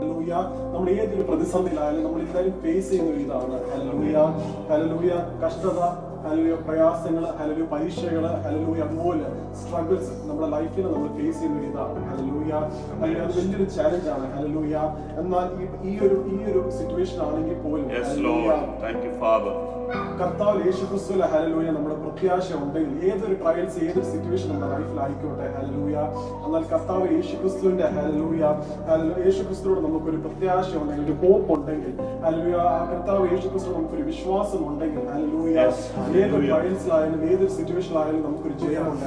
നമ്മൾ ഏതൊരു പ്രതിസന്ധിയിലായാലും നമ്മൾ എന്തായാലും ഫേസ് ചെയ്യുന്ന ഒരു ഇതാണ്. ഹലലൂയ ഹലലൂയ കഷ്ടത ഹലലൂയ പ്രയാസങ്ങൾ ഹലലൂയ പരീക്ഷകൾ ഹലലൂയ അതുപോലെ സ്ട്രഗിൾസ് നമ്മുടെ ലൈഫിൽ നമ്മൾ ഫേസ് ചെയ്യുന്ന ഒരു ഇതാണ്. ഹലലൂയ അല്ലെങ്കിൽ അത് വലിയൊരു ചാലഞ്ച് ആണ്. ഹലലൂയ എന്നാൽ ഈ ഈ ഒരു ഈ ഒരു സിറ്റുവേഷൻ ആണെങ്കിൽ പോലും കർത്താവ് യേശു ക്രിസ്തുല ഹലലൂയ നമ്മുടെ പ്രത്യാശ ഉണ്ടെങ്കിൽ ഏതൊരു ട്രയൽസ് ഏതൊരു സിറ്റുവേഷൻ നമ്മുടെ ലൈഫിൽ ആയിക്കോട്ടെ ഹലലൂയ എന്നാൽ കർത്താവ് യേശു ക്രിസ്തുവിന്റെ ഹലലൂയ യേശു നമുക്കൊരു പ്രത്യാശ ഉണ്ടെങ്കിൽ ഒരു ഹോപ്പ് ഉണ്ടെങ്കിൽ ഹലലൂയ കർത്താവ് യേശു ക്രിസ്തു നമുക്കൊരു വിശ്വാസം ഉണ്ടെങ്കിൽ ഹലലൂയ ഏതൊരു. ട്രയൽസിലായാലും ഏതൊരു സിറ്റുവേഷനിലായാലും നമുക്കൊരു ജയമുണ്ട്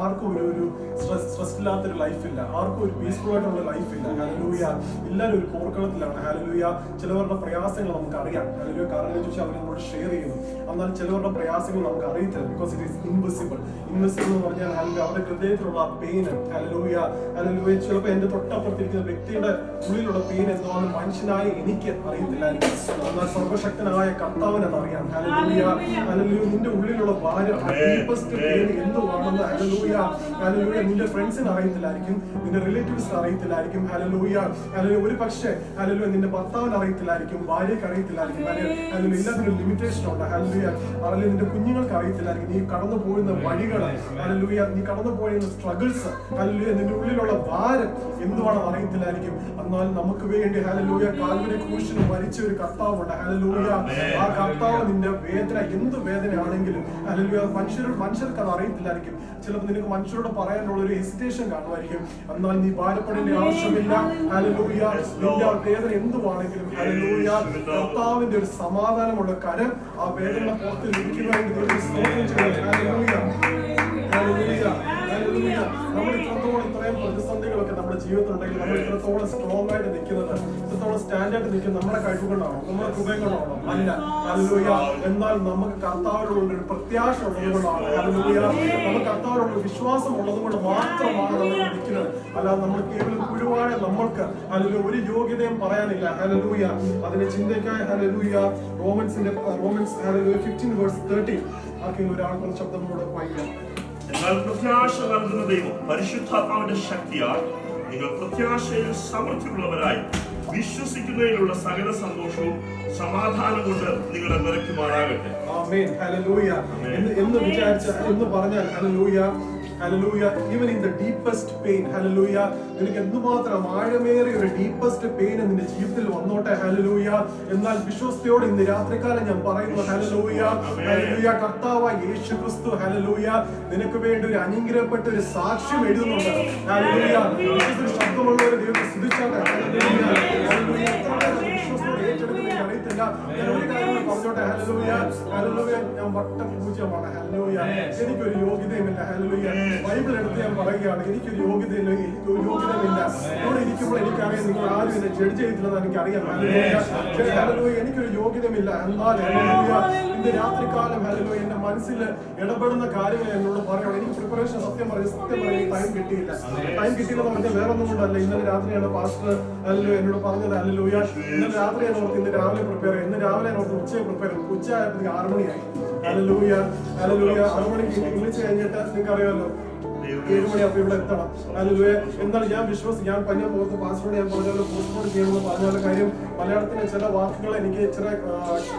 ആർക്കും ഒരു ഒരു സ്ട്രെസ് സ്ട്രെസ് ഇല്ലാത്തൊരു ലൈഫില്ല. ആർക്കും ഒരു പീസ്ഫുൾ ആയിട്ടുള്ള ലൈഫില്ല. ഹലലൂയ എല്ലാവരും ഒരു പോർക്കളത്തിലാണ്. ഹലലൂയ ചിലവരുടെ പ്രയാസങ്ങൾ നമുക്ക് അറിയാം ഹലലൂയ കാരണം ചോദിച്ചാൽ അവർ നമ്മളോട് ഷെയർ ചെയ്യുന്നു. എന്നാൽ ചിലവരുടെ പ്രയാസങ്ങൾ നമുക്ക് അറിയത്തില്ല because it is invisible invisible എന്ന് പറഞ്ഞാൽ ഹലലൂയ അവരുടെ ഹൃദയത്തിലുള്ള ആ പെയിൻ ഹലലൂയ ഹലലൂയ ചിലപ്പോൾ എന്റെ തൊട്ടപ്പുറത്തിരിക്കുന്ന വ്യക്തിയുടെ ഉള്ളിലുള്ള പെയിൻ എന്താണെന്ന് മനുഷ്യനായ എനിക്ക് അറിയത്തില്ലായിരിക്കും. എന്നാൽ സർവശക്തനായ കർത്താവൻ അത് അറിയാം. ഹലലൂയ ഹലലൂയ നിന്റെ ഉള്ളിലുള്ള ഭാരം ഡീപ്പസ്റ്റ് പെയിൻ എന്തുവാണെന്ന്. ഹലലൂയ ഹലലൂയ നിന്റെ ഫ്രണ്ട്സിന് അറിയത്തില്ലായിരിക്കും നിന്റെ റിലേറ്റീവ്സിന് അറിയത്തില്ലായിരിക്കും ഹലലൂയ അല്ലെങ്കിൽ ഒരു പക്ഷേ ഹലലൂയ നിന്റെ ഭർത്താവിന് അറിയത്തില്ലായിരിക്കും ഭാര്യയ്ക്ക് അറിയത്തില്ലായിരിക്കും അല്ലെങ്കിൽ എല്ലാത്തിനും ലിമിറ്റേഷൻ ഉണ്ട് ഹലലൂയ അല്ലെങ്കിൽ നിന്റെ കുഞ്ഞുങ്ങൾക്ക് അറിയത്തില്ലായിരിക്കും നീ കടന്നു പോകുന്ന വഴികൾ ഹലലൂയ നീ കടന്നു പോയുന്ന സ്ട്രഗിൾസ് ഹലലൂയ നിന്റെ ഉള്ളിലുള്ള ഭാരം എന്തുവാണെന്ന് അറിയത്തില്ലായിരിക്കും. എന്നാൽ നമുക്ക് വേണ്ടി ഹലലൂയ കാൽവിനെ ക്രൂശിന് മരിച്ച ഒരു കർത്താവുണ്ട് ഹലലൂയ ആ കർത്താവ് നിന്റെ വേദന എന്ത് വേദനയാണെങ്കിലും ഹലലൂയ മനുഷ്യർ മനുഷ്യർക്ക് അത് അറിയത്തില്ലായിരിക്കും. ചിലപ്പോൾ നിനക്ക് മനുഷ്യരോട് പറയാനുള്ള ഒരു ഹെസിറ്റേഷൻ കാണുമായിരിക്കും. എന്നാൽ നീ ഭാരപ്പെടേണ്ട ആവശ്യമില്ല. ഹലലൂയ നിന്റെ വേദന എന്തുവാണെങ്കിലും ഹലലൂയ കർത്താവിന്റെ ഒരു സമാധാനമുള്ള കരം ആ വേദന പുറത്ത് ഹല്ലേലൂയ. നമ്മൾ ഇത്രത്തോളം ഇത്രയും പ്രതിസന്ധികളൊക്കെ ഉണ്ടെങ്കിൽ നമ്മൾ ഇത്രത്തോളം സ്ട്രോങ് ആയിട്ട് നിൽക്കുന്നത് ഇത്രത്തോളം സ്റ്റാൻഡായിട്ട് നിൽക്കുന്നത് നമ്മുടെ കഴിവുകൊണ്ടാണോ നമ്മുടെ കൃപയും കൊണ്ടാണോ അല്ല. അല്ലൂയ എന്നാൽ നമുക്ക് കർത്താവിനോടുള്ള ഒരു പ്രത്യാശ ഉള്ളതുകൊണ്ടാണ്. അല്ലൂയ നമുക്ക് കർത്താവിനോടുള്ള വിശ്വാസം ഉള്ളതുകൊണ്ട് മാത്രമാണ് നമ്മൾ നിൽക്കുന്നത്. അല്ലാതെ നമ്മൾ കേവലം കുഴുവായ നമ്മൾക്ക് അല്ലെങ്കിൽ ഒരു യോഗ്യതയും പറയാനില്ല. ഹലലൂയ അതിന്റെ ചിന്തയ്ക്കായ ഹലലൂയ റോമൻസിന്റെ റോമൻസ് ഹലലൂയ ഫിഫ്റ്റീൻ വേഴ്സ് 13 ആർക്കെങ്കിലും ഒരാൾക്കുള്ള ശബ്ദം കൂടെ വായിക്കാം. എന്നാൽ പ്രത്യാശ നൽകുന്ന ദൈവം പരിശുദ്ധാത്മാവിന്റെ ശക്തിയാൽ നിങ്ങൾ പ്രത്യാശയിൽ സമൃദ്ധിയുള്ളവരായി വിശ്വസിക്കുന്നതിലുള്ള സകല സന്തോഷവും സമാധാനം കൊണ്ട് നിങ്ങളെ നിറയ്ക്കുമാറാകട്ടെ എന്ന് എന്ന് വിചാരിച്ച എന്ന് പറഞ്ഞാൽ hallelujah. Hallelujah even in the deepest pain hallelujah നിനക്ക് എന്തുമാത്രം ആഴമേറിയ ഒരു ഡീപ്പസ്റ്റ് പെയിൻ നിന്റെ ജീവിതത്തിൽ വന്നോട്ടെ ഹല്ലേലൂയ എന്നാൽ വിശ്വസ്തയോട് ഇന്ന് രാത്രികാലം ഞാൻ പറയുന്നു ഹല്ലേലൂയ ഹല്ലേലൂയ കർത്താവായ യേശു ക്രിസ്തു ഹല്ലേലൂയ നിനക്ക് വേണ്ടി ഒരു അനുഗ്രഹപ്പെട്ട ഒരു സാക്ഷ്യം എഴുതുന്നുണ്ട്. വിശ്വസിച്ച് ശബ്ദമുള്ള ഒരു ദൈവത്തെ സ്തുതിച്ചാട്ടെ ഹലലൂയ എത്ര പേര് വിശ്വസ്തയോടെ അറിയത്തില്ല. ഞാൻ ഒരു കാര്യം ഞാൻ വട്ടം പൂജ്യമാണ്. ഹല്ലേലൂയ എനിക്കൊരു യോഗ്യതയുമില്ല. ഹല്ലേലൂയ ബൈബിൾ എടുത്ത് ഞാൻ പറയുകയാണ്. എനിക്കൊരു യോഗ്യതയില്ല. എനിക്ക് ഒരു യോഗ്യതയില്ല ഇവിടെ ഇരിക്കുമ്പോൾ എനിക്കറിയാം നിങ്ങൾ ആരും എന്നെ ജഡ്ജ് ചെയ്തില്ലെന്ന് എനിക്കറിയാം. ഹല്ലേലൂയ എനിക്കൊരു യോഗ്യതയുമില്ല. എന്നാൽ ഹല്ലേലൂയ ഇന്ന് രാത്രികാലം ഹലോ എന്റെ മനസ്സിൽ ഇടപെടുന്ന കാര്യങ്ങൾ എന്നോട് പറയണം എനിക്ക് പ്രിപ്പറേഷൻ സത്യം പറയും സത്യം പറയും ടൈം കിട്ടിയില്ല. ടൈം കിട്ടിയില്ലെന്ന് പറഞ്ഞാൽ വേറെ ഒന്നും കൊണ്ടല്ല ഇന്നലെ രാത്രിയാണ് പാസ്റ്റർ അല്ലല്ലോ എന്നോട് പറഞ്ഞത് അല്ലൂയ ഇന്നലെ രാത്രിയാണ് ഓർത്ത് ഇന്ന് രാവിലെ പ്രിപ്പയർ ചെയ്യാം ഇന്ന് രാവിലെ ഓർത്ത് ഉച്ചയെ പ്രിപ്പയർ ചെയ്യും ഉച്ച ആയപ്പോഴത്തേക്ക് ആറ് മണിയായി അല്ലൂയ അല്ലൂയ ആറ് മണിക്ക് വിളിച്ച് കഴിഞ്ഞിട്ട് നിങ്ങൾക്ക് അറിയാമല്ലോ ഏഴ് മണിയപ്പോൾ ഇവിടെ എത്തണം. എന്താണ് ഞാൻ വിശ്വസിച്ച് ഞാൻ പഞ്ഞ പോകത്ത് പാസ്വേഡ് ഞാൻ പറഞ്ഞാൽ പോസ്റ്റ്പോർട്ട് ചെയ്യണമെന്ന് പറഞ്ഞാൽ കാര്യം മലയാളത്തിലെ ചില വാക്കുകൾ എനിക്ക് ഇച്ചിരി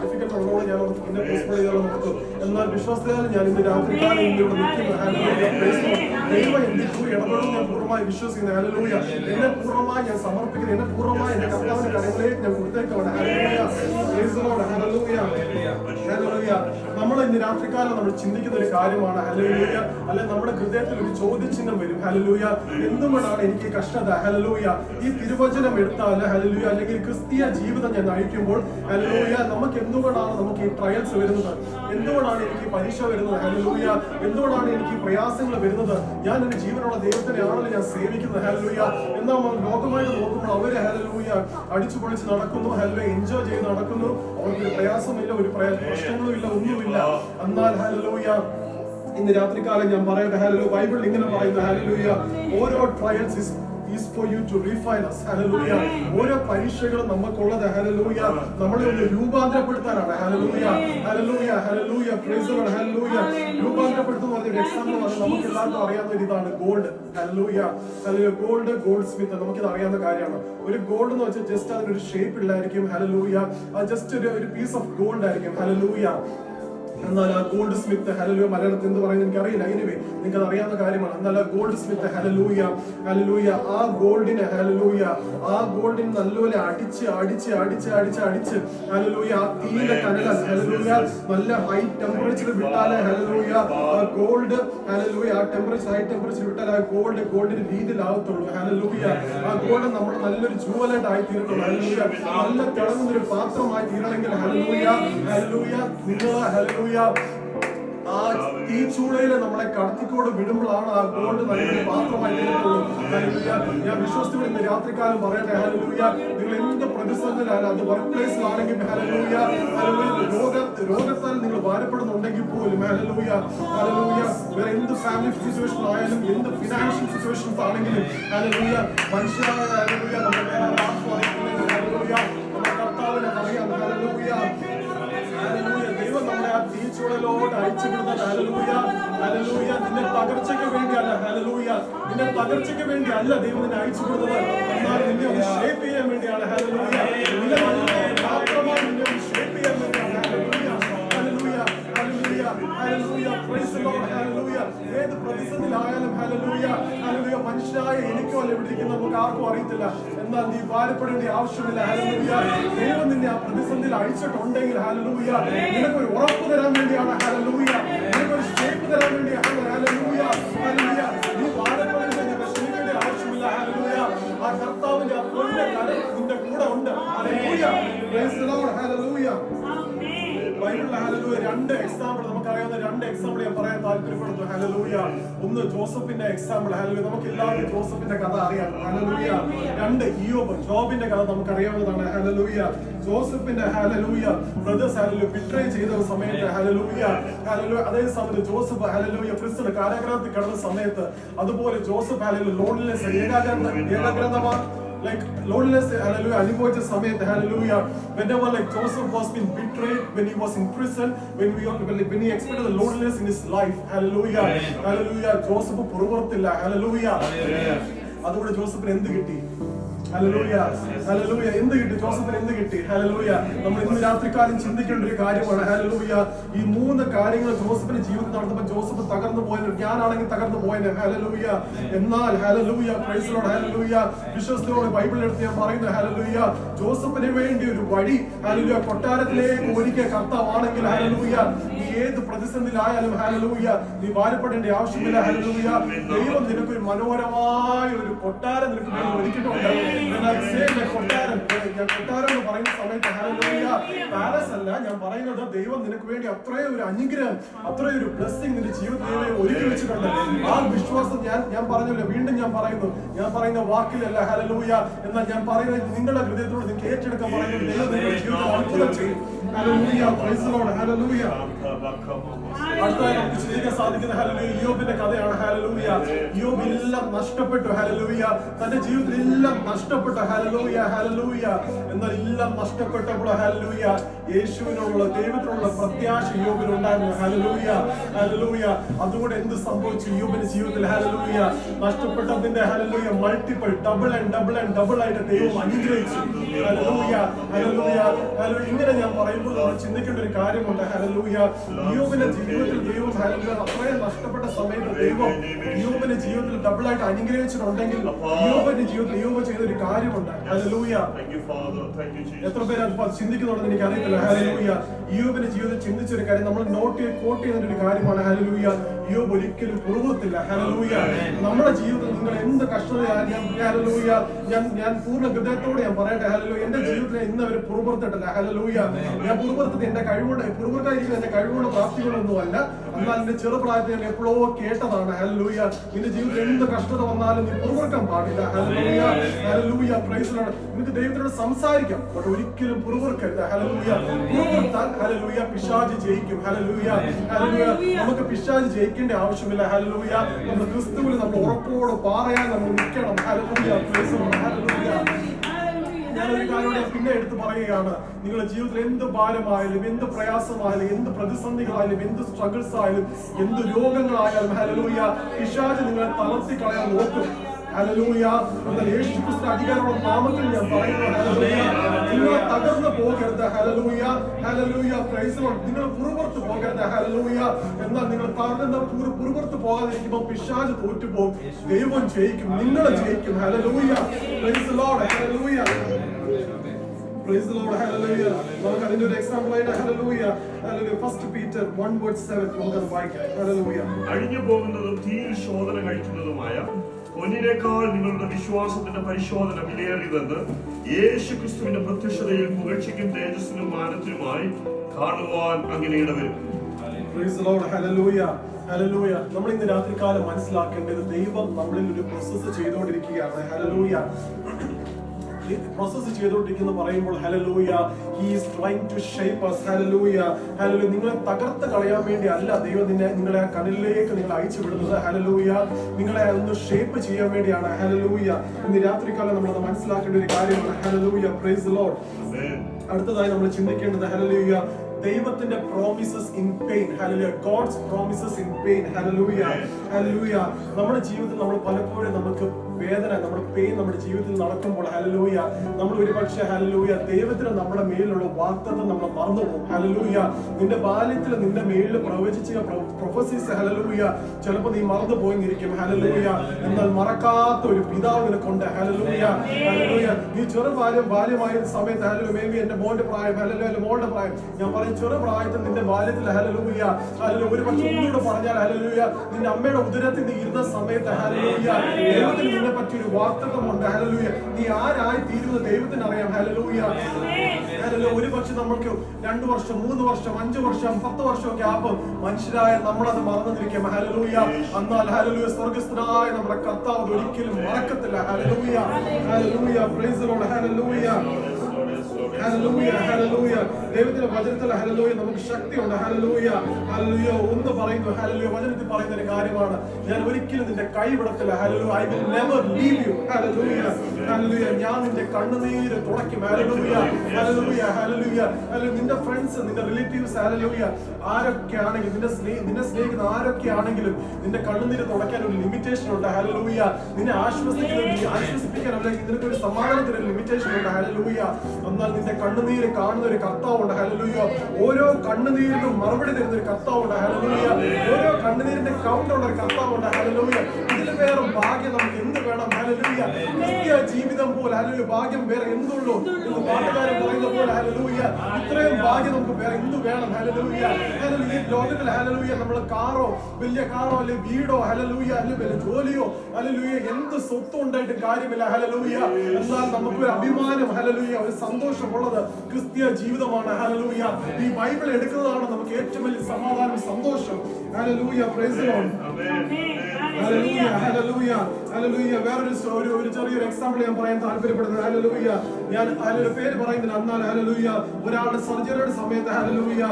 ഡിഫിക്കൽട്ട് ഉള്ളതുകൊണ്ട് ഞാൻ ഓർത്ത് പിന്നെ പോസ്റ്റ്പോർട്ട് ചെയ്താലും നോക്കും എന്നാൽ വിശ്വാസത്താലും ഞാൻ ഇന്ന് രാത്രി കാലം ഇന്ന് ഇവിടെ. ദൈവം ഇടപെടും ഞാൻ പൂർണമായി വിശ്വസിക്കുന്നു. ഹല്ലേലൂയ എന്നെ പൂർണമായി ഞാൻ സമർപ്പിക്കുന്നു. എന്നെ പൂർണമായി എന്റെ കർത്താവിന്റെ കരങ്ങളിലേക്ക് ഞാൻ കൊടുത്തേക്കാണ്. ഹല്ലേലൂയ ഹല്ലേലൂയ നമ്മൾ ഇന്ന് രാത്രിക്കാലം നമ്മൾ ചിന്തിക്കുന്ന ഒരു കാര്യമാണ്. ഹലലൂയ അല്ലെ നമ്മുടെ ഹൃദയത്തിൽ ഒരു ചോദ്യചിഹ്നം വരും. ഹലലൂയ എന്തുകൊണ്ടാണ് എനിക്ക് കഷ്ടത. ഹലലൂയ ഈ തിരുവചനം എടുത്താൽ ഹലലൂയ അല്ലെങ്കിൽ ക്രിസ്തീയ ജീവിതം ഞാൻ നയിക്കുമ്പോൾ ഹലലൂയ നമുക്ക് എന്തുകൊണ്ടാണ് നമുക്ക് ഈ ട്രയൽസ് വരുന്നത്? എന്തുകൊണ്ടാണ് എനിക്ക് പരീക്ഷ വരുന്നത്? ഹലലൂയ എന്തുകൊണ്ടാണ് എനിക്ക് പ്രയാസങ്ങൾ വരുന്നത്? ഞാൻ എന്റെ ജീവനുള്ള ദൈവത്തിനെ ആണല്ലോ ഞാൻ സേവിക്കുന്നത്. ഹലലൂയ നമ്മൾ ലോകമായിട്ട് നോക്കുമ്പോൾ അവർ ഹലലൂയ അടിച്ചു പൊളിച്ച് നടക്കുന്നു. ഹലലൂയ എൻജോയ് ചെയ്ത് നടക്കുന്നു. അവർക്ക് പ്രയാസമില്ല ഒരു പ്രശ്നങ്ങളുമില്ല ഒന്നുമില്ല. എന്നാൽ ഹല്ലേലൂയ ഇന്ന് രാത്രികാലം ഞാൻ പറയട്ടെ ഹല്ലേലൂയ ബൈബിൾ ഇങ്ങനെ പറയുന്നു ഹല്ലേലൂയ ഓരോ trials is for you to refine us hallelujah ഓരോ പരീക്ഷകളും നമുക്കുള്ളത്. ഹല്ലേലൂയ നമ്മളെ ഒന്ന് രൂപാന്തരപ്പെടുത്താനാണ്. Hallelujah hallelujah hallelujah praise the Lord hallelujah രൂപാന്തരപ്പെടുത്തുന്ന പറഞ്ഞ ഒരു എക്സാമ്പിൾ പറഞ്ഞാൽ നമുക്ക് എല്ലാവർക്കും അറിയാവുന്ന ഒരു ഇതാണ് gold hallelujah hallelujah gold goldsmith നമുക്കിത് അറിയാവുന്ന കാര്യമാണ്. ഒരു ഗോൾഡ് എന്ന് വെച്ചാൽ ജസ്റ്റ് അതിനൊരു ഷേപ്പ് ഇല്ലായിരിക്കും. ഹല്ലേലൂയ അത് ജസ്റ്റ് ഒരു ഒരു പീസ് ഓഫ് ഗോൾഡ് ആയിരിക്കും. ഹല്ലേലൂയ എന്നാൽ ആ ഗോൾഡ് സ്മിത്ത് ഹലലൂയ മലയാളത്തിൽ എന്ത് പറയുന്നത് എനിക്കറിയില്ല. എനിവേ നിങ്ങൾക്ക് അറിയാവുന്ന കാര്യമാണ്. എന്നാൽ ആ ഗോൾഡ് സ്മിത്ത് ഹലലൂയ ഹലലൂയ ആ ഗോൾഡിനെ ഹലലൂയ ആ ഗോൾഡിന് നല്ലപോലെ അടിച്ച് അടിച്ച് അടിച്ച് അടിച്ച് അടിച്ച് ഹലലൂയ ആ തീരെ കനല ഹലലൂയ നല്ല ഹൈ ടെമ്പറേച്ചർ വിട്ടാലേ ഹലലൂയ ആ ഗോൾഡ് ഹലലൂയ ആ ടെമ്പറേച്ചർ ഹൈ ടെമ്പറേച്ചർ വിട്ടാൽ ആ ഗോൾഡ് ഗോൾഡിന്റെ രീതിയിലാവത്തുള്ളൂ. ഹലലൂയ ആ ഗോൾഡ് നമ്മൾ നല്ലൊരു ജൂവലായിട്ട് ആയി തീരത്തുള്ളൂ. ഹലലൂയ നല്ല തിളങ്ങുന്ന ഒരു പാത്രമായി തീരണമെങ്കിൽ ഹലലൂയ ഹലലൂയ നിങ്ങൾ ഹലലൂയ ആ തീച്ചൂളയിൽ നമ്മളെ കടത്തിക്കോട് വിടുമ്പോഴാണ് ആ ഗോൾഡ് തീരത്തുള്ളൂ ഹല്ലേലൂയ. ഞാൻ വിശ്വസിച്ചു ഇന്ന് രാത്രികാലം പറയട്ടെ. ഹലൂയ നിങ്ങൾ എന്ത് പ്രതിസന്ധിയിലായാലും അത് വർക്ക് പ്ലേസിലാണെങ്കിൽ ഹലൂയ. രോഗ രോഗത്താൽ നിങ്ങൾ ഭാരപ്പെടുന്നുണ്ടെങ്കിൽ പോലും ഹലൂയ ഹലൂയ വേറെ എന്ത് ഫാമിലി സിറ്റുവേഷൻ ആയാലും എന്ത് ഫിനാൻഷ്യൽ സിറ്റുവേഷൻസ് ആണെങ്കിലും ഹലൂയ മനുഷ്യരായ ഹലൂയ നമ്മുടെ ആ തീച്ചുളലോട്ട് അയച്ചുവിടുന്നത് ഹല്ലേലൂയ. ഹല്ലേലൂയ. നിന്റെ പകർച്ചയ്ക്ക് വേണ്ടിയല്ല ഹലലൂയ നിന്റെ പകർച്ചയ്ക്ക് വേണ്ടി അല്ല ദൈവം നിന്നെ അയച്ചുവിടുന്നത് എന്നാൽ നിന്നെ ഒന്ന് ഷേപ്പ് ചെയ്യാൻ വേണ്ടിയാണ് ഹലലൂയ നിന്നെ ഒന്ന് ഷേപ്പ് ചെയ്യാൻ വേണ്ടിയാണ്. Hallelujah. Hallelujah. Hallelujah. Praise the Lord. ഏത് പ്രതിസന്ധിയിലായാലും ഹലലൂയ ഹലലൂയ മനുഷ്യരായ എനിക്കോ ഇവിടെ നമുക്ക് ആർക്കും അറിയത്തില്ല. എന്നാൽ നീ ഭാരപ്പെടേണ്ട ആവശ്യമില്ല ഹലലൂയ ദൈവം നിന്നെ ആ പ്രതിസന്ധിയിൽ അഴിച്ചിട്ടുണ്ടെങ്കിൽ ഹലലൂയ നിനക്കൊരു ഉറപ്പ് തരാൻ വേണ്ടിയാണ് ഹലലൂയ നിനക്കൊരു ഷേപ്പ് തരാൻ വേണ്ടിയാണ്. ബൈബിളിലെ രണ്ട് എക്സാമ്പിൾ നമുക്കറിയാവുന്ന രണ്ട് എക്സാമ്പിൾ ഞാൻ പറയാൻ താല്പര്യപ്പെടുന്നു. ഹലലൂയ ഒന്ന് ജോസഫിന്റെ എക്സാമ്പിൾ ഹല്ലേലൂയ നമുക്ക് എല്ലാവർക്കും ജോസഫിന്റെ കഥ അറിയാം. ഹലലൂയ രണ്ട് ഇയോബ് ജോബിന്റെ കഥ നമുക്ക് അറിയാവുന്നതാണ് ഹലലൂയ ജോസഫിന്റെ ഹാലലൂയ ബ്രദേഴ്സ് ഹല്ലേലൂയ ബിട്രേ ചെയ്ത സമയത്ത് ഹാലലൂയ ഹാലലൂയ അതേ സമയത്ത് ജോസഫ് ഹാലലൂയ ക്രിസ്തുവിന്റെ കാരാഗ്രഹത്തിൽ കിടന്ന സമയത്ത് അതുപോലെ ജോസഫ് ഹല്ലേലൂയ ലോണിലെ ഏകാഗ്രത ഏകാഗ്രതമാണ് like loneliness hallelujah അനുഭവിച്ച സമയത്ത് hallelujah whenever like Joseph was been betrayed when he was in prison when we when he experienced the loneliness in his life hallelujah hallelujah Joseph പുറവർത്തില്ല hallelujah അതുകൊണ്ട് ജോസഫിന് എന്ത് കിട്ടി എന്ത് കിട്ടി? ജോസഫിന് എന്ത് കിട്ടി? ഹലലൂയ നമ്മൾ ഇന്ന് രാത്രിക്കാലം ചിന്തിക്കേണ്ട ഒരു കാര്യമാണ്. ഹലലൂയ ഈ മൂന്ന് കാര്യങ്ങൾ ജോസഫിന്റെ ജീവിതം നടന്നപ്പോൾ ജോസഫ് തകർന്നു പോയത് ഞാനാണെങ്കിൽ തകർന്നു പോയത് ഹലലൂയ എന്നാൽ ഹലലൂയ പ്രൈസ് ഹലലൂയ ഹല്ലേലൂയ വിശ്വസ്തയോട് ബൈബിൾ എടുത്ത് ഞാൻ പറയുന്നത് ഹലലൂയ ജോസഫിന് വേണ്ടി ഒരു വഴി ഹലലൂയ കൊട്ടാരത്തിലേക്ക് ഒരുക്കിയ കർത്താവാണെങ്കിൽ ഹലലൂയ ഏത് പ്രതിസന്ധിയിലായാലും ഹലലൂയ നീ ഭാരപ്പെടേണ്ട ആവശ്യമില്ല ഹലലൂയ ദൈവം നിനക്ക് ഒരു മനോഹരമായ ഒരു കൊട്ടാരം നിനക്ക് വേണ്ടി അല്ല ഞാൻ പറയുന്നത് ദൈവം നിനക്ക് വേണ്ടി അത്രയും ഒരു അനുഗ്രഹം അത്രയും ഒരു ബ്ലെസ്സിങ് നിന്റെ ജീവിതത്തിൽ ഒരുക്കി വെച്ചിട്ടുണ്ട്. ആ വിശ്വാസം ഞാൻ ഞാൻ പറഞ്ഞല്ലോ വീണ്ടും ഞാൻ പറയുന്നു. ഞാൻ പറയുന്ന വാക്കിലല്ല ഹലലൂയ എന്നാൽ ഞാൻ പറയുന്നത് നിങ്ങളുടെ ഹൃദയത്തോട് നിങ്ങൾക്ക് ഏറ്റെടുക്കാൻ പറയുന്നത് ദൈവം നിങ്ങളുടെ ജീവിതത്തിൽ അത്ഭുതം ചെയ്യും. സാധിക്കുന്ന യോബിന്റെ കഥയാണ് ഹല്ലേലൂയ യോബ് എല്ലാം നഷ്ടപ്പെട്ടു ഹല്ലേലൂയ തന്റെ ജീവിതത്തിൽ എല്ലാം നഷ്ടപ്പെട്ടു ഹല്ലേലൂയ ഹല്ലേലൂയ എന്നാൽ എല്ലാം നഷ്ടപ്പെട്ടപ്പോൾ ഹല്ലേലൂയ യേശുവിനുള്ള ദൈവത്തിനുള്ള പ്രത്യാശ യോബിന് ഉണ്ടായിരുന്നു ഹല്ലേലൂയ ഹല്ലേലൂയ അതുകൊണ്ട് എന്ത് സംഭവിച്ചു യോബിന്റെ ജീവിതത്തിൽ hallelujah നഷ്ടപ്പെട്ടതിന്റെ hallelujah multiple double and double and double ആയിട്ട് ദൈവം അനുഗ്രഹിച്ചു. ഹാലലൂയ ഹല്ലേലൂയ ഹല്ലേലൂയ ഇങ്ങനെ ഞാൻ പറയുമ്പോൾ നമ്മൾ ചിന്തിക്കേണ്ട ഒരു കാര്യമുണ്ട്. യോബിന്റെ ജീവിതത്തിൽ ദൈവം ഹല്ലേലൂയ അത്രയും നഷ്ടപ്പെട്ട സമയത്ത് ദൈവം യോബിന്റെ ജീവിതത്തിൽ ഡബിൾ ആയിട്ട് അനുഗ്രഹിച്ചിട്ടുണ്ടെങ്കിൽ യോബിന്റെ ജീവിതത്തിൽ യോബ് ചെയ്ത ഒരു കാര്യമുണ്ട്. എത്ര പേര് അത് ചിന്തിക്കുന്നുണ്ടെന്ന് എനിക്ക് അറിയത്തില്ല ഹല്ലേലൂയ യോബിന്റെ ജീവിതത്തിൽ ചിന്തിച്ച ഒരു കാര്യം നമ്മൾ നോട്ട് ചെയ്ത് കോട്ട് ചെയ്യുന്ന ഒരു കാര്യമാണ്. ഹലലൂയ യോബ് ഒരിക്കലും പുറകത്തില്ല. ഹലലൂയ നമ്മുടെ ജീവിതത്തിൽ നിങ്ങൾ എന്ത് കഷ്ടതയാണ് ഞാൻ ഹലലൂയ ഞാൻ ഞാൻ പൂർണ ഹൃദയത്തോടെ ഞാൻ പറയട്ടെ. ഹലലൂയ എന്റെ ജീവിതത്തിൽ ഇന്ന് അവർ പുറപുറത്തിട്ടില്ല ഹലലൂയ ഞാൻ പുറപുറത്തത് എന്റെ കഴിവുകൊണ്ട് പുറപുറത്തായിരിക്കുന്ന എന്റെ കഴിവുകൊണ്ട് പ്രാപ്തികളൊന്നും അല്ല എന്നാൽ നിന്റെ ചെറുപ്രായത്തിൽ ഞാൻ എപ്പോഴോ കേട്ടതാണ് ഹലൂയ നിന്റെ ജീവിതത്തിൽ എന്ത് കഷ്ടത വന്നാലും നീ പുറവർക്കാൻ പാടില്ല. ഹലൂയ ഹല്ലേലൂയ പ്രൈസ് ലോർഡ് നിനക്ക് ദൈവത്തിനോട് സംസാരിക്കാം പക്ഷെ ഒരിക്കലും പുറവർക്കരുത് ഹലൂയ ഹലൂയ പിശാച് ജയിക്കും. Hallelujah hallelujah. നമുക്ക് പിശാജ് ജയിക്കേണ്ട ആവശ്യമില്ല. ഹലൂയ നമ്മൾ ക്രിസ്തുവിൽ നമ്മൾ ഉറപ്പോട് പാറയാൻ നമ്മൾ നിൽക്കണം. ഹലൂയ പ്രൈസ് the ഞാനൊരു കാര്യം പിന്നെ എടുത്ത് പറയുകയാണ്. നിങ്ങളുടെ ജീവിതത്തിൽ എന്ത് ഭാരമായാലും എന്ത് പ്രയാസമായാലും എന്ത് പ്രതിസന്ധികളായാലും എന്ത് സ്ട്രഗിൾസ് ആയാലും എന്ത് രോഗങ്ങളായാലും ഹലലൂയ പിശാജ് നിങ്ങളെ തളർത്തി കളയാൻ നോക്കും. ഹലലൂയ യേശു ക്രിസ്തു അധികാരമുള്ള നാമത്തിൽ ഞാൻ പറയുന്നു ഹലലൂയ നിങ്ങൾ തകർന്നു പോകരുത് ഹലലൂയ ഹലലൂയ പ്രൈസ് ലോർഡ് നിങ്ങൾ പുറപുറത്ത് പോകരുത് ഹലലൂയ എന്നാൽ നിങ്ങൾ തകർന്ന പുറപുറത്ത് പോകാതിരിക്കുമ്പോൾ പിശാച് തോറ്റുപോകും. ദൈവം ജയിക്കും നിങ്ങൾ ജയിക്കും hallelujah praise Lord hallelujah praise Lord hallelujah നമുക്ക് അതിന്റെ ഒരു എക്സാമ്പിൾ ആയിട്ട് hallelujah hallelujah first Peter 1 word 7 നമുക്ക് അത് വായിക്കാം ഹല്ലേലൂയ അഴിഞ്ഞു പോകുന്നതും തീയിൽ ശോധന കഴിക്കുന്നതുമായ പൊന്നിനേക്കാൾ നിങ്ങളുടെ വിശ്വാസത്തിന്റെ പരിശോധന വിലയേറിയതെന്ന് യേശു ക്രിസ്തുവിന്റെ പ്രത്യക്ഷതയിൽ പുകഴ്ചയ്ക്കും തേജസ്സിനും മാനത്തിനുമായി കാണുവാൻ അങ്ങനെ ഇടവരും. ഹല്ലേലൂയ നമ്മൾ ഇന്ന് രാത്രികാലം മനസ്സിലാക്കേണ്ടത് ദൈവം നമ്മളിൽ ഒരു പ്രോസസ്സ് ചെയ്തുകൊണ്ടിരിക്കുകയാണ്. ഹല്ലേലൂയ പ്രോസസ്സ് ചെയ്തുകൊണ്ടിരിക്കുന്നു പറയുമ്പോൾ hallelujah he's trying to shape us hallelujah hallelujah നിങ്ങളെ തകർത്ത് കളയാൻ വേണ്ടി അല്ല ദൈവം നിന്നെ നിങ്ങളെ ആ കടലിലേക്ക് നിങ്ങൾ അയച്ചു വിടുന്നത്. ഹലലൂയ നിങ്ങളെ ഒന്ന് ഷേപ്പ് ചെയ്യാൻ വേണ്ടിയാണ്. ഹലലൂയ ഇന്ന് രാത്രികാലം നമ്മളത് മനസ്സിലാക്കേണ്ട ഒരു കാര്യമാണ്. Hallelujah praise Lord. അടുത്തതായി നമ്മൾ ചിന്തിക്കേണ്ടത് ഹലലൂയ ദൈവത്തിന്റെ promises in pain hallelujah God's promises in pain hallelujah hallelujah നമ്മുടെ ജീവിതത്തിൽ നമ്മൾ പലപ്പോഴും നമുക്ക് വേദന നമ്മുടെ പെയിൻ നമ്മുടെ ജീവിതത്തിൽ നടക്കുമ്പോൾ ഹലലൂയ നമ്മൾ ഒരു പക്ഷേ ഹലലൂയ ദൈവത്തിന് നമ്മുടെ മേലുള്ള വാക്തത്വം നമ്മൾ മറന്നുപോകും. ഹലലൂയ നിന്റെ ബാല്യത്തിൽ നിന്റെ മേലിൽ പ്രവചിച്ച പ്രൊഫസീസ് ഹലലൂയ ചിലപ്പോൾ നീ മറന്നു പോയിരിക്കും ഹലലൂയ എന്നാൽ മറക്കാത്ത ഒരു പിതാവ് നിനക്കുണ്ട്. ഹലലൂയ ഹലലൂയ നീ ചെറു ബാല്യം ബാല്യമായ സമയത്ത് ഹലലു മേ ബി എന്റെ മോന്റെ പ്രായം ഹലലു എന്റെ മോളുടെ പ്രായം. ഞാൻ പറയും ചെറു പ്രായത്തിൽ നിന്റെ ബാല്യത്തിൽ ഹലലൂയ ഹലലു ഒരു പക്ഷെ ഒന്നുകൂടെ പറഞ്ഞാൽ ഹലലൂയ നിന്റെ അമ്മയുടെ ഉദരത്തിൽ നീ ഇരുന്ന സമയത്ത് ഹലലൂയ ദൈവത്തിന് നിന്നെ പറ്റി ഒരു വാർത്തകമുണ്ട് ഹലലൂയ നീ ആരായി തീരുന്നത് ദൈവത്തിന് അറിയാം. ഹലലൂയ ഹലലോ ഒരു പക്ഷെ നമ്മൾക്ക് രണ്ടു വർഷം മൂന്ന് വർഷം അഞ്ചു വർഷം പത്ത് വർഷം ഒക്കെ ആപ്പ് മനുഷ്യരായ നമ്മളത് മറന്നിരിക്കും. ഹലലൂയ എന്നാൽ ഹലലൂയ സ്വർഗസ്ഥനായ നമ്മുടെ കർത്താവ് ഒരിക്കലും മറക്കത്തില്ല. Hallelujah hallelujah praise Lord hallelujah hallelujah ദൈവത്തിന്റെ വചനത്തിൽ ഹല്ലേലൂയ നമുക്ക് ശക്തിയുണ്ട്. ഹല്ലേലൂയ ഹല്ലേലൂയ ഒന്ന് പറയുന്നു ഹല്ലേലൂയ വചനത്തിൽ പറയുന്ന ഒരു കാര്യമാണ്. ഞാൻ ഒരിക്കലും നിന്റെ കൈ വിടത്തില്ല hallelujah I will never leave you hallelujah hallelujah ഞാൻ നിന്റെ കണ്ണുനീര് തുടയ്ക്കും ഹലലൂയ ഹല്ലേലൂയ ഹല്ലേലൂയ ഹല്ലേലൂയ നിന്റെ ഫ്രണ്ട്സ് നിന്റെ റിലേറ്റീവ്സ് ഹല്ലേലൂയ ആരൊക്കെ ആണെങ്കിലും നിന്റെ സ്നേഹ നിന്നെ സ്നേഹിക്കുന്ന ആരൊക്കെ ആണെങ്കിലും നിന്റെ കണ്ണുനീര് തുടയ്ക്കാൻ ഒരു ലിമിറ്റേഷൻ ഉണ്ട്. ഹല്ലേലൂയ നിന്നെ ആശ്വസിക്കുന്ന ആശ്വസിപ്പിക്കാൻ അല്ലെങ്കിൽ നിനക്ക് ഒരു സമാധാനത്തിന് ലിമിറ്റേഷൻ ഉണ്ട്. ഹല്ലേലൂയ എന്നാൽ നിന്റെ കണ്ണുനീര് കാണുന്ന ഒരു കർത്താവുണ്ട്. ഹല്ലേലൂയ. ഓരോ കണ്ണുനീരിനും മറുപടി തരുന്ന ഒരു കർത്താവുണ്ട്. ഹല്ലേലൂയ. ഓരോ കണ്ണുനീരിന്റെ കൗണ്ട് ഉള്ള ഒരു കർത്താവുണ്ട്. ഹല്ലേലൂയ. ഇതിൽ വേറെ ഭാഗ്യം നമുക്ക് എന്ത് വേണം? ഹല്ലേലൂയ നിത്യ ജീവിതം പോലെ ഹല്ലേലൂയ ഭാഗ്യം വേറെ എന്തുള്ളൂ? എന്ന് പാട്ടുകാരൻ പറയുന്ന പോലെ ഹല്ലേലൂയ ഇത്രയും ഭാഗ്യം നമുക്ക് വേറെ എന്ത് വേണം? ഹല്ലേലൂയ ഈ ലോകത്തിൽ ഹല്ലേലൂയ നമ്മൾ കാറോ വലിയ കാറോ അല്ലെങ്കിൽ വീടോ ഹല്ലേലൂയ അല്ലെങ്കിൽ വലിയ ജോലിയോ ഹല്ലേലൂയ എന്ത് സ്വത്തും ഉണ്ടായിട്ട് കാര്യമില്ല ഹല്ലേലൂയ എന്നാൽ നമുക്ക് ഒരു അഭിമാനം ഹല്ലേലൂയ ഒരു സന്തോഷമുള്ളത് ക്രിസ്തീയ ജീവിതമാണ് ഹല്ലേലൂയ ഈ ബൈബിൾ എടുക്കുന്നതാണ് നമുക്ക് ഏറ്റവും വലിയ സമാധാനം സന്തോഷം. ഹല്ലേലൂയ പ്രൈസ് ഹല്ലേലൂയ വേറൊരു ഒരു ഒരു ചെറിയൊരു എക്സാമ്പിൾ ഞാൻ പറയാൻ താല്പര്യപ്പെടുന്നത്. ഹല്ലേലൂയ ഞാൻ അതിലൊരു പേര് പറയുന്നില്ല എന്നാൽ ഹല്ലേലൂയ ഒരാളുടെ സർജറിയുടെ സമയത്ത് ഹല്ലേലൂയ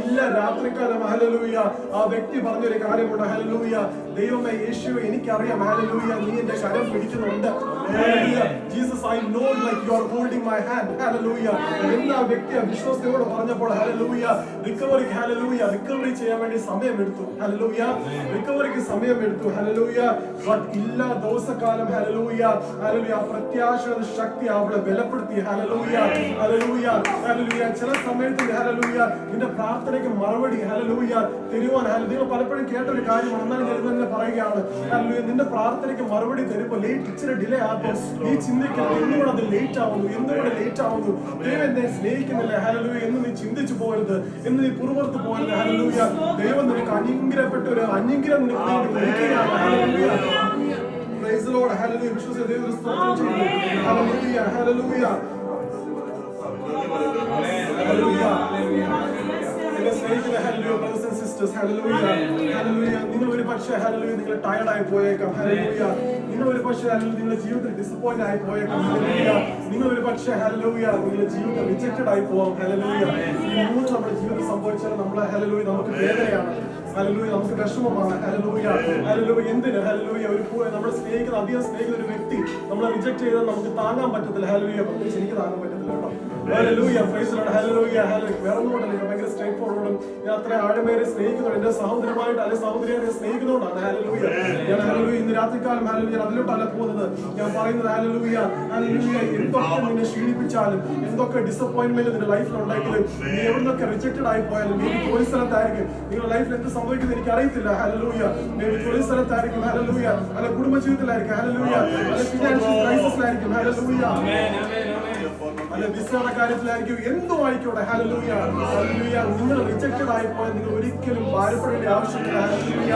ഇല്ല രാത്രികാലം ഹല്ലേലൂയ ആ വ്യക്തി പറഞ്ഞൊരു കാര്യമുണ്ട്. ഹല്ലേലൂയ ദൈവമേ യേശു എനിക്കറിയാം. ഹല്ലേലൂയ നീ എന്റെ കരം പിടിക്കുന്നുണ്ട്. Hallelujah Jesus I know like you are holding my hand hallelujah എന്ന് ആ വ്യക്തി വിശ്വാസത്തോട് പറഞ്ഞപ്പോൾ ഹല്ലേലൂയ റിക്കവറിക്ക് ഹല്ലേലൂയ റിക്കവറി ചെയ്യാൻ വേണ്ടി സമയമെടുത്തു ഹല്ലേലൂയ റിക്കവറിക്ക് സമയമെടുത്തു ഹല്ലേലൂയ. ബട്ട് ഇല്ല ദിവസക്കാലം ഹല്ലേലൂയ. ആ പ്രത്യാശയുടെ ശക്തി അവളെ ബലപ്പെടുത്തി. Hallelujah hallelujah hallelujah. ചില സമയത്ത് ഹല്ലേലൂയ നിന്റെ പ്രാർത്ഥനയ്ക്ക് മറുപടി ഹല്ലേലൂയ തരുവാൻ. ഹല്ലേലൂയ നിങ്ങൾ പലപ്പോഴും കേട്ട ഒരു കാര്യമാണ് എന്നാലും ഞാൻ തന്നെ പറയുകയാണ്. ഹല്ലേലൂയ നിന്റെ പ്രാർത്ഥനയ്ക്ക് മറുപടി തരുമ്പോൾ ലേറ്റ് ഇച്ചിരി ഡിലേ ആകുമ്പോൾ നീ ചിന്തിക്കണം എന്തുകൊണ്ട് അത് ലേറ്റ് ആവുന്നു എന്തുകൊണ്ട് ലേറ്റ് ആവുന്നു ദൈവം എന്നെ സ്നേഹിക്കുന്നില്ല. ഹലലൂയ എന്ന് നീ ചിന്തിച്ചു പോകരുത്. എന്ന് നീ പുറപുറത്ത് പോകരുത്. ഹലലൂയ ദൈവം നിനക്ക് അനുഗ്രഹപ്പെട്ട ഒരു അനുഗ്രഹം നിനക്ക് ഒരുക്കുകയാണ് Praise the Lord. Hallelujah. വിശ്വസിച്ച ദൈവത്തിന് സ്തോത്രം ചെയ്യുന്നു. Hallelujah. Hallelujah. Hallelujah. എന്നെ സ്നേഹിക്കുന്ന brothers and sisters hallelujah hallelujah നിങ്ങൾ ഒരു പക്ഷേ ഹല്ലേലൂയ നിങ്ങൾ ടയർഡ് ആയി പോയേക്കാം ഹല്ലേലൂയ നിങ്ങൾ ഒരു പക്ഷേ ഹല്ലേലൂയ നിങ്ങളുടെ ജീവിതത്തിൽ ഡിസപ്പോയിന്റ് ആയി പോയേക്കാം ഹല്ലേലൂയ നിങ്ങൾ ഒരു പക്ഷേ ഹല്ലേലൂയ നിങ്ങളുടെ ജീവിതം റിജക്റ്റഡ് ആയി പോവാം ഹല്ലേലൂയ ഈ മൂന്ന് നമ്മുടെ ജീവിതം സംഭവിച്ചാൽ നമ്മളെ ഹല്ലേലൂയ നമുക്ക് വേദനയാണ്. ഹല്ലേലൂയ നമുക്ക് വിഷമമാണ്. ഹല്ലേലൂയ ഹല്ലേലൂയ എന്തിന്? ഹല്ലേലൂയ ഒരു നമ്മളെ സ്നേഹിക്കുന്ന അധികം സ്നേഹിക്കുന്ന ഒരു വ്യക്തി നമ്മളെ റിജക്ട് ചെയ്താൽ നമുക്ക് താങ്ങാൻ പറ്റത്തില്ല. ഹല്ലേലൂയ പ്രത്യേകിച്ച് എനിക്ക് താങ്ങാൻ പറ്റത്തില്ല കേട്ടോ. ഭയങ്കര സ്ട്രൈറ്റ് ഫോർവേഡും ഞാൻ അത്ര ആഴമേറെ സ്നേഹിക്കുന്നുണ്ട് എന്റെ സഹോദരമായിട്ട് അല്ലെ സഹോദരിയെ സ്നേഹിക്കുന്നതുകൊണ്ടാണ് ഹല്ലേലൂയ ഞാൻ ഹല്ലേലൂയ ഇന്ന് രാത്രിക്കാലം ഹാലലൂയ ഞാൻ അതിലോട്ടല്ല പോകുന്നത്. ഞാൻ പറയുന്നത് ഹാലലൂയ ഹാലലൂയ എന്തൊക്കെ നിന്നെ ക്ഷീണിപ്പിച്ചാലും എന്തൊക്കെ ഡിസപ്പോയിന്റ്മെന്റ് നിന്റെ ലൈഫിൽ ഉണ്ടെങ്കിലും നീ എവിടുന്നൊക്കെ റിജക്റ്റഡ് ആയി പോയാലും നീ ജോലി സ്ഥലത്തായിരിക്കും. നിങ്ങളുടെ ലൈഫിൽ എന്ത് സംഭവിക്കുന്നത് എനിക്ക് അറിയത്തില്ല. ഹാലലൂയ മേ ബി ജോലി സ്ഥലത്തായിരിക്കും. ഹാലലൂയ അല്ല കുടുംബജീവിതത്തിലായിരിക്കും. ഹാലലൂയ അല്ല ഫിനാൻഷ്യൽ ക്രൈസിസിലായിരിക്കും ഹല്ലേലൂയ അല്ല വിസയുടെ കാര്യത്തിലായിരിക്കും എന്തും ആയിക്കോട്ടെ. ഹല്ലേലൂയ ഹല്ലേലൂയ നിങ്ങൾ റിജക്റ്റഡ് ആയി പോയാൽ നിങ്ങൾ ഒരിക്കലും ഭാരപ്പെടേണ്ട ആവശ്യമില്ല.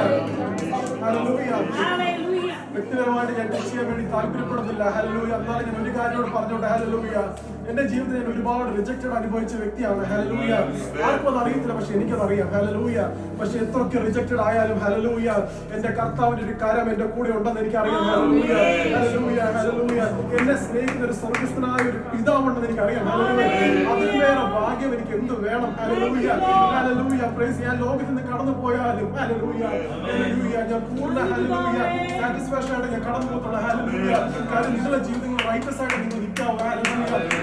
വ്യക്തിപരമായിട്ട് ഞാൻ ടച്ച് ചെയ്യാൻ വേണ്ടി താല്പര്യപ്പെടുന്നില്ല. ഹലലൂയ എന്നാലും ഞാൻ ഒരു കാര്യോട് പറഞ്ഞോട്ടെ. ഹലലൂയ എന്റെ ജീവിതത്തിൽ ഞാൻ ഒരുപാട് റിജക്റ്റഡ് അനുഭവിച്ച വ്യക്തിയാണ്. ഹലലൂയ ആർക്കും അത് അറിയത്തില്ല പക്ഷെ എനിക്കത് അറിയാം. ഹലലൂയ പക്ഷെ എത്രയൊക്കെ റിജക്റ്റഡ് ആയാലും ഹലലൂയ എന്റെ കർത്താവിന്റെ ഒരു കാര്യം എന്റെ കൂടെ ഉണ്ടെന്ന് എനിക്ക് അറിയാം ഹല്ലേലൂയ ഹല്ലേലൂയ ഹല്ലേലൂയ എന്നെ സ്നേഹിക്കുന്ന ഒരു സ്വർഗസ്ഥനായ ഒരു പിതാവുണ്ടെന്ന് എനിക്ക് അറിയാം വേറെ ഭാഗ്യം എനിക്ക് എന്ത് വേണം? ഹല്ലേലൂയ. പ്രൈസ് ഞാൻ ലോകത്തിൽ നിന്ന് കടന്നു പോയാലും ഞാൻ പൂർണ ഞാൻ കടന്നു പോകത്തുള്ള. നിങ്ങളുടെ ജീവിതങ്ങൾ റൈറ്റസ് ആയിട്ട് നിങ്ങൾ നിൽക്കാവോ.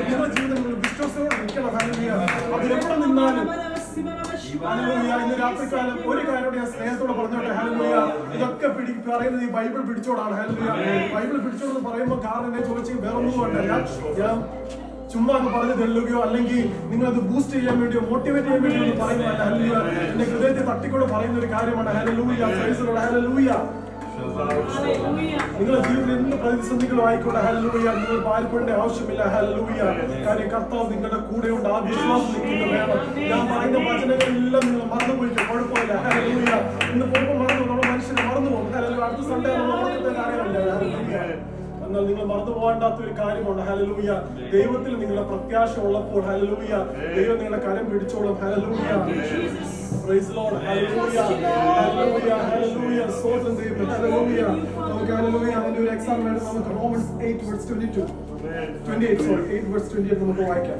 നിങ്ങളുടെ ജീവിതങ്ങൾ വിശ്വാസത്തോടെ നിൽക്കണം. അതിലെവിടെ നിന്നാലും ഹല്ലേലൂയ ഇന്ന് രാത്രികാലം ഒരു കാര്യം ഞാൻ സ്നേഹത്തോടെ പറഞ്ഞോട്ടെ. ഹല്ലേലൂയ ഇതൊക്കെ പിടി പറയുന്നത് ഈ ബൈബിൾ പിടിച്ചോടാണ്. ഹല്ലേലൂയ ബൈബിൾ പിടിച്ചോടെന്ന് പറയുമ്പോൾ കാരണം എന്നെ ചോദിച്ചു വേറൊന്നും കൊണ്ടല്ല ഞാൻ ചുമ്മാ അങ്ങ് പറഞ്ഞു തെല്ലുകയോ അല്ലെങ്കിൽ നിങ്ങൾ അത് ബൂസ്റ്റ് ചെയ്യാൻ വേണ്ടിയോ മോട്ടിവേറ്റ് ചെയ്യാൻ വേണ്ടിയോ പറയുന്നതല്ല. ഹല്ലേലൂയ എന്റെ ഹൃദയത്തെ തട്ടിക്കൊണ്ട് പറയുന്ന ഒരു കാര്യമാണ്. Hallelujah Hallelujah. നിങ്ങളുടെ ജീവിതത്തിൽ എന്ത് പ്രതിസന്ധികളും ആയിക്കോട്ടെ. ഹല്ലേലൂയ. നിങ്ങൾ ഭാരപ്പെടേണ്ട ആവശ്യമില്ല. ഹല്ലേലൂയ. കാര്യം കർത്താവ് നിങ്ങളുടെ ഉണ്ട്. ആ വിശ്വാസം നിങ്ങൾക്ക് ഞാൻ പറയുന്ന വചനങ്ങളെല്ലാം നിങ്ങൾ മറന്നുപോയിക്കോ. കുഴപ്പമില്ല. ഹല്ലേലൂയ. ഇന്ന് പോകുമ്പോൾ മറന്നു. നമ്മൾ മനുഷ്യനെ മറന്നു പോകും അടുത്ത സൺഡേ നമ്മൾ കാര്യമല്ല ഹല്ലേലൂയ. എന്നാൽ നിങ്ങൾ മറന്നു പോകേണ്ടാത്ത ഒരു കാര്യമുണ്ട്. ഹല്ലേലൂയ. ദൈവത്തിൽ നിങ്ങളുടെ പ്രത്യാശ ഉള്ളപ്പോൾ ഹല്ലേലൂയ. ദൈവം നിങ്ങളുടെ കരം പിടിച്ചോളും. Hallelujah. Praise Lord hallelujah hallelujah hallelujah സ്തോത്രം ദൈവമേ ഹല്ലേലൂയ നമുക്ക് ഹല്ലേലൂയ അതിന്റെ ഒരു എക്സാം വേണം നമുക്ക് റോമൻസ് 8 വേഴ്സ് 22 28 സോറി 8 വേഴ്സ് 28 നമുക്ക് വായിക്കാം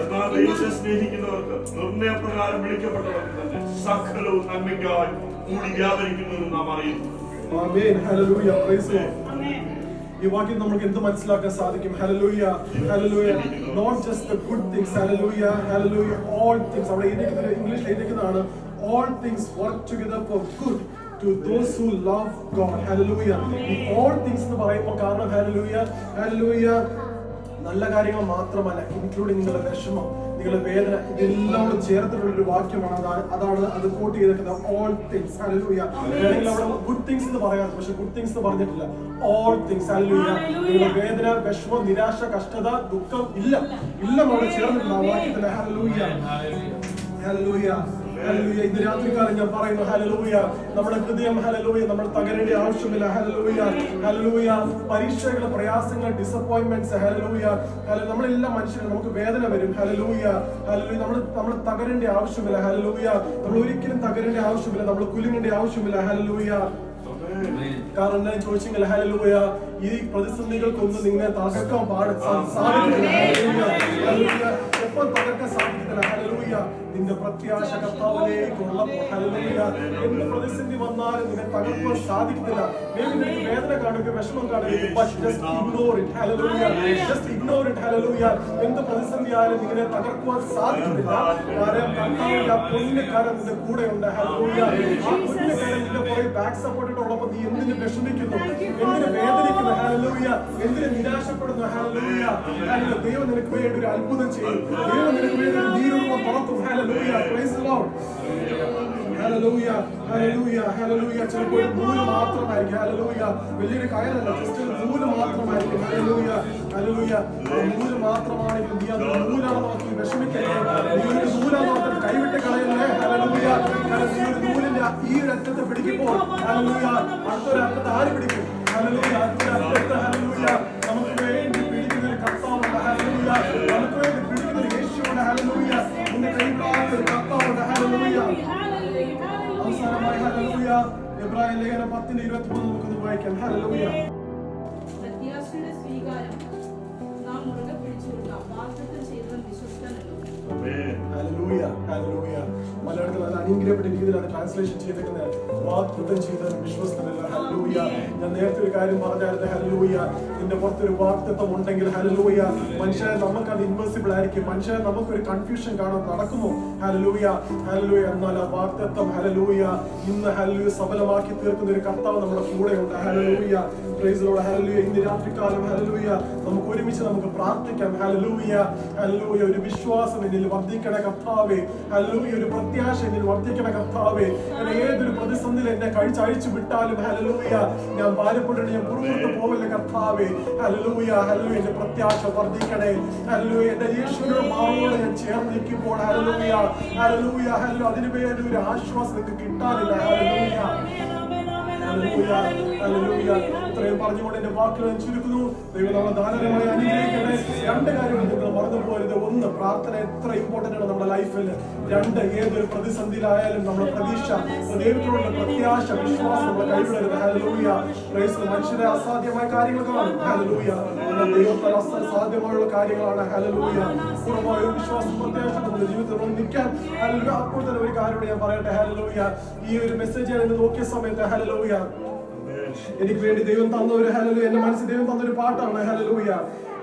എന്നാൽ ദൈവത്തെ സ്നേഹിക്കുന്നവർക്ക് നിർണയപ്രകാരം വിളിക്കപ്പെട്ടവർക്ക് തന്നെ സകലവും നന്മയ്ക്കായി കൂടി വ്യാപരിക്കുന്നതെന്ന് നാം അറിയുന്നു amen hallelujah praise Lord Amen. ഈ വാക്യം നമുക്ക് എന്ത് മനസ്സിലാക്കാൻ സാധിക്കും? Hallelujah hallelujah not just the good things hallelujah hallelujah all things അവിടെ എഴുതിയിരിക്കുന്നത് ഇംഗ്ലീഷിൽ എഴുതിക്കുന്നതാണ് all things work together for good to those who love God hallelujah ഈ ഓൾ തിങ്സ് എന്ന് പറയുമ്പോൾ കാരണം ഹലലൂയ ഹലലൂയ നല്ല കാര്യങ്ങൾ മാത്രമല്ല ഇൻക്ലൂഡിങ് നിങ്ങളുടെ വിഷമം. നിങ്ങളുടെ വേദന ഇതെല്ലാം കൂടെ ചേർത്തിട്ടുള്ള ഒരു വാക്യമാണ്. അതാണ് അതാണ് അത് കോട്ട് ചെയ്തിരിക്കുന്നത്. ഓൾ തിങ്സ് ഹല്ലേലൂയ വേണമെങ്കിൽ അവിടെ ഗുഡ് തിങ്സ് എന്ന് പറയാറ് പക്ഷെ ഗുഡ് തിങ്സ് എന്ന് പറഞ്ഞിട്ടില്ല. ഓൾ തിങ്സ് നിങ്ങളുടെ വേദന വിഷമം നിരാശ കഷ്ടത ദുഃഖം ഇല്ല. ഇല്ല നമ്മൾ ചേർന്നിട്ടുണ്ട് ആ വാക്യത്തിൽ ഹല്ലേലൂയ ഹല്ലേലൂയ ഇന്ന് രാത്രിക്കാലം ഞാൻ പറയുന്നു ഹല്ലേലൂയ നമ്മുടെ ഹൃദയം ഹല്ലേലൂയ നമ്മൾ തകരേണ്ട ആവശ്യമില്ല ഹല്ലേലൂയ ഹല്ലേലൂയ പരീക്ഷകൾ പ്രയാസങ്ങൾ ഡിസപ്പോയിന്റ്മെന്റ്സ് ഹല്ലേലൂയ നമ്മളെല്ലാം മനുഷ്യരും നമുക്ക് വേദന വരും ഹല്ലേലൂയ ഹല്ലേലൂയ നമ്മൾ നമ്മൾ തകരേണ്ട ആവശ്യമില്ല ഹല്ലേലൂയ നമ്മൾ ഒരിക്കലും തകരേണ്ട ആവശ്യമില്ല നമ്മൾ കുലുങ്ങേണ്ട ആവശ്യമില്ല ഹല്ലേലൂയ കാരണം എന്താ ചോദിച്ചെങ്കിൽ ഹല്ലേലൂയ ഈ പ്രതിസന്ധികൾക്കൊന്നും നിങ്ങളെ തകർക്കാൻ പാടില്ല എപ്പോൾ തകർക്കാൻ ഹല്ലേലൂയ. നിന്റെ പ്രത്യാശ കർത്താവിലേക്ക് ഉള്ളപ്പോൾ എന്ത് പ്രതിസന്ധി വന്നാലും നിന്നെ തകർക്കാൻ സാധിക്കില്ല വേദന കാണുക വിഷമം കാണുക ഇഗ്നോർ എന്ത് പ്രതിസന്ധി ആയാലും നിന്നെ തകർക്കുവാൻ സാധിക്കില്ല കാരണം കർത്താവിന്റെ ആ കൂടെ ഉണ്ട് ആ പൊന്നു നിന്റെ ബാക്ക് സപ്പോർട്ട് ഉള്ളപ്പോൾ നീ എന്തിന് വിഷമിക്കുന്നു? എന്തിന് വേദനിക്കുന്നു? ഹാലലൂയ എന്തിന് നിരാശപ്പെടുന്നു? ഹാലലൂയ ഹാലലൂയ ദൈവം നിനക്ക് വേണ്ടി ഒരു അത്ഭുതം ചെയ്യും. ദൈവം നിനക്ക് വേണ്ടി ഒരു നീരൂപം തുറക്കും. Hallelujah praise Lord hallelujah hallelujah hallelujah ചിലപ്പോൾ ഒരു നൂൽ മാത്രമായിരിക്കും. ഹല്ലേലൂയ വലിയൊരു കയറല്ല ജസ്റ്റ് ഒരു നൂൽ മാത്രമായിരിക്കും. ഹല്ലേലൂയ ആ നൂൽ മാത്രമാണെങ്കിൽ നീ അത് നൂലാണെന്ന് നോക്കി വിഷമിക്കല്ലേ? നീ ഒരു നൂലാണെന്ന് നോക്കി കൈവിട്ട് കളയല്ലേ? ഹല്ലേലൂയ കാരണം നീ ഒരു നൂലിന്റെ ഈ ഒരു അറ്റത്ത് പിടിക്കുമ്പോൾ ഹല്ലേലൂയ അടുത്തൊരു അറ്റത്ത് ആര് പിടിക്കും? ഹല്ലേലൂയ അടുത്തൊരു അറ്റത്ത് ഹല്ലേലൂയ എബ്രാഹിം ലേഖനം പത്തിന് ഇരുപത്തി മൂന്ന് നമുക്കൊന്ന് വായിക്കാം. ഹല്ലേലൂയ. പ്രത്യാശയുടെ സ്വീകാരം നാം മുറുകെ പിടിച്ചുകൊള്ളുക വാഗ്ദത്തം ചെയ്തവൻ വിശ്വസ്തനല്ലോ. മലയാളത്തിൽ നല്ല അനുഗ്രഹപ്പെട്ട രീതിയിലാണ് ട്രാൻസ്ലേഷൻ ചെയ്തേക്കുന്നത് വാഗ്ദത്തം ചെയ്തവൻ വിശ്വസ്തനല്ല. ഹല്ലേലൂയ ഞാൻ നേരത്തെ ഒരു കാര്യം പറഞ്ഞായിരുന്നു. ഹല്ലേലൂയ നിന്റെ പുറത്തൊരു വാഗ്ദത്തം ഉണ്ടെങ്കിൽ ഹല്ലേലൂയ മനുഷ്യനെ നമുക്ക് അത് ഇൻവേഴ്സിബിൾ ആയിരിക്കും. മനുഷ്യനെ നമുക്കൊരു കൺഫ്യൂഷൻ കാണാൻ നടക്കുമോ? ഹലലൂയ ഹലലൂയ എന്നാൽ ആ വാഗ്ദത്തം ഹലലൂയ ഇന്ന് ഹലലൂയ സഫലമാക്കി തീർക്കുന്ന ഒരു കർത്താവ് നമ്മുടെ കൂടെ ഉണ്ട് ഹലലൂയ ലോർഡ് ഹല്ലേലൂയ ഇന്ന് രാത്രികാലം ഹല്ലേലൂയ നമുക്ക് ഒരുമിച്ച് നമുക്ക് പ്രാർത്ഥിക്കാം. ഹലലൂയ ഹലലൂയ ഒരു വിശ്വാസം എന്നിൽ വർദ്ധിക്കണ കർത്താവേ. ഹല്ലേലൂയ ഒരു പ്രത്യാശ എന്നിൽ വർദ്ധിക്കണ കർത്താവേ. ഞാൻ ഏതൊരു പ്രതിസന്ധിയിൽ എന്നെ കഴിച്ച് അഴിച്ചു വിട്ടാലും ഹലലൂയ ഞാൻ ഭാരപ്പെട്ടിട്ട് ഞാൻ പുറകോട്ട് പോവില്ല കർത്താവേ. ഹല്ലേലൂയ ഹല്ലേലൂയ എന്റെ പ്രത്യാശ വർദ്ധിക്കണേ. ഹല്ലേലൂയ എന്റെ യേശുവിനോട് മാറുകൊണ്ട് ഞാൻ ചേർന്ന് നിൽക്കുമ്പോൾ ഹലലൂയ ഹല്ലേലൂയ ഹലോ അതിനു വേണ്ടി ഒരു ആശ്വാസം നിങ്ങൾക്ക് കിട്ടാനില്ല. ഹല്ലേലൂയ. ഇത്രയും പറഞ്ഞുകൊണ്ട് എന്റെ വാക്കുകൾ ചുരുക്കുന്നു. ദൈവം നമ്മളെ ധാരാളമായി അനുഗ്രഹിക്കട്ടെ. രണ്ട് കാര്യങ്ങൾ നിങ്ങൾ മറന്നു പോകരുത് ഒന്ന് പ്രാർത്ഥന എത്ര ഇമ്പോർട്ടന്റ് ആണ് നമ്മുടെ ലൈഫിൽ. രണ്ട് ഏതൊരു പ്രതിസന്ധിയിലായാലും നമ്മുടെ പ്രതീക്ഷ ദൈവത്തോടുള്ള പ്രത്യാശ വിശ്വാസം നമ്മുടെ കൈവിടരുത്. ഹല്ലേലൂയ പ്രൈസ് മനുഷ്യരെ അസാധ്യമായ കാര്യങ്ങൾ കാണും. ഹല്ലേലൂയ എന്നാൽ ദൈവത്താൽ അസാധ്യമായുള്ള കാര്യങ്ങളാണ്. ഹലലൂയ പൂർണമായ ഒരു വിശ്വാസം പ്രത്യാശ നമ്മുടെ ജീവിതത്തിൽ നിൽക്കാൻ. ഹലലൂയ അപ്പോൾ തന്നെ ഒരു കാര്യം ഞാൻ പറയട്ടെ. ഹലലൂയ ഈ ഒരു മെസ്സേജ് ഞാൻ നോക്കിയ സമയത്ത് ഹലലൂയ. എനിക്ക് വേണ്ടി ദൈവം തന്ന ഒരു ഹലലു എന്റെ മനസ്സിൽ ദൈവം തന്ന ഒരു പാട്ടാണ് ഹലലൂയ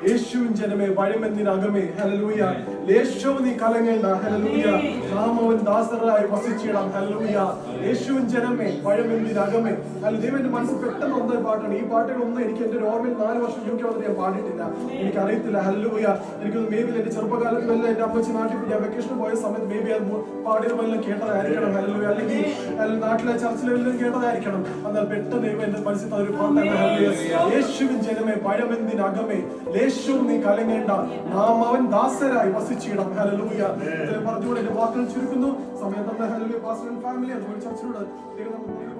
യേശുവിൻ ജനമേ വഴിമെന്തിനകമേ ഹലലൂയ യേശു നീ കലങ്ങേണ്ട ഹലലൂയ നാമവൻ ദാസരായി വസിച്ചിടാം ഹലലൂയ യേശുവിൻ ജനമേ പഴമെന്തിനകമേ. അല്ല ദൈവന്റെ മനസ്സ് പെട്ടെന്ന് വന്ന പാട്ടാണ്. ഈ പാട്ടുകളൊന്നും എനിക്ക് എന്റെ ഓർമ്മയിൽ നാല് വർഷം യു കെ വന്നിട്ട് ഞാൻ പാടിയിട്ടില്ല. എനിക്ക് അറിയത്തില്ല ഹലലൂയ എനിക്കൊന്ന് മേ ബി എന്റെ ചെറുപ്പകാലത്ത് വല്ല എന്റെ അമ്മച്ചി നാട്ടിൽ ഞാൻ വെക്കേഷൻ പോയ സമയത്ത് മേ ബി അത് പാടിയതുമെല്ലാം കേട്ടതായിരിക്കണം ഹലലൂയ അല്ലെങ്കിൽ നാട്ടിലെ ചർച്ചിലെല്ലാം കേട്ടതായിരിക്കണം. എന്നാൽ പെട്ടെന്ന് ദൈവം എന്റെ മനസ്സിൽ ഒരു പാട്ടാണ്. യേശുവിൻ ജനമേ പഴമെന്തിനകമേ. ലേശവും നീ കലങ്ങേണ്ട നാം അവൻ ദാസരായി വസിച്ചിടം ഹലലൂയ പറഞ്ഞുകൊണ്ട് എന്റെ വാക്കുകൾ ചുരുക്കുന്നു. സമയത്ത് പാസ്റ്റർ ഫാമിലി അതുപോലെ ചർച്ചയോട് ദൈവം നമുക്ക്